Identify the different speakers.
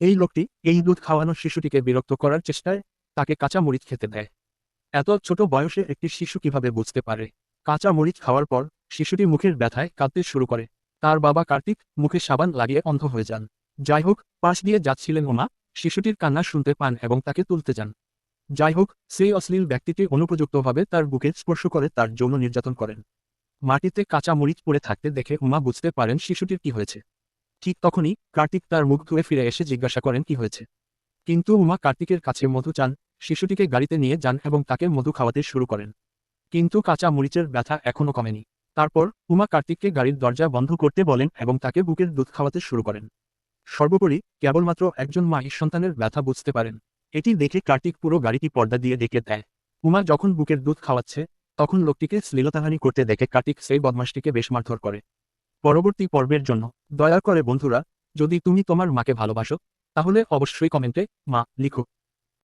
Speaker 1: এই লোকটি এই দুধ খাওয়ানো শিশুটিকে বিরক্ত করার চেষ্টায় তাকে কাঁচা মরিচ খেতে দেয়। এত ছোট বয়সে একটি শিশু কীভাবে বুঝতে পারে? কাঁচা মরিচ খাওয়ার পর শিশুটি মুখের ব্যথায় কাঁদতে শুরু করে। তার বাবা কার্তিক মুখে সাবান লাগিয়ে অন্ধ হয়ে যান। যাই হোক, পাশ দিয়ে যাচ্ছিলেন ওমা। শিশুটির কান্না শুনতে পান এবং তাকে তুলতে যান। যাই হোক, সেই অশ্লীল ব্যক্তিটি অনুপযুক্তভাবে তার বুকে স্পর্শ করে তার যৌন নির্যাতন করেন। মাটিতে কাঁচা মরিচ পড়ে থাকতে দেখে উমা বুঝতে পারেন শিশুটির কি হয়েছে। ঠিক তখনই কার্তিক তার মুখ ধুয়ে ফিরে এসে জিজ্ঞাসা করেন, কি হয়েছে? কিন্তু উমা কার্তিকের কাছে মধু চান, শিশুটিকে গাড়িতে নিয়ে যান এবং তাকে মধু খাওয়াতে শুরু করেন। কিন্তু কাঁচা মরিচের ব্যথা এখনও কমেনি। তারপর উমা কার্তিককে গাড়ির দরজা বন্ধ করতে বলেন এবং তাকে বুকের দুধ খাওয়াতে শুরু করেন। সর্বোপরি কেবলমাত্র একজন মা সন্তানের ব্যথা বুঝতে পারেন। এটি দেখে কার্তিক পুরো গাড়িটি পর্দা দিয়ে ডেকে দেয়। উমা যখন বুকের দুধ খাওয়াচ্ছে, তখন লোকটিকে শ্লীলতাহানি করতে দেখে কার্তিক সেই বদমাসটিকে বেশ মারধর করে। পরবর্তী পর্বের জন্য দয়া করে বন্ধুরা, যদি তুমি তোমার মাকে ভালোবাসো, তাহলে অবশ্যই কমেন্টে মা লিখো।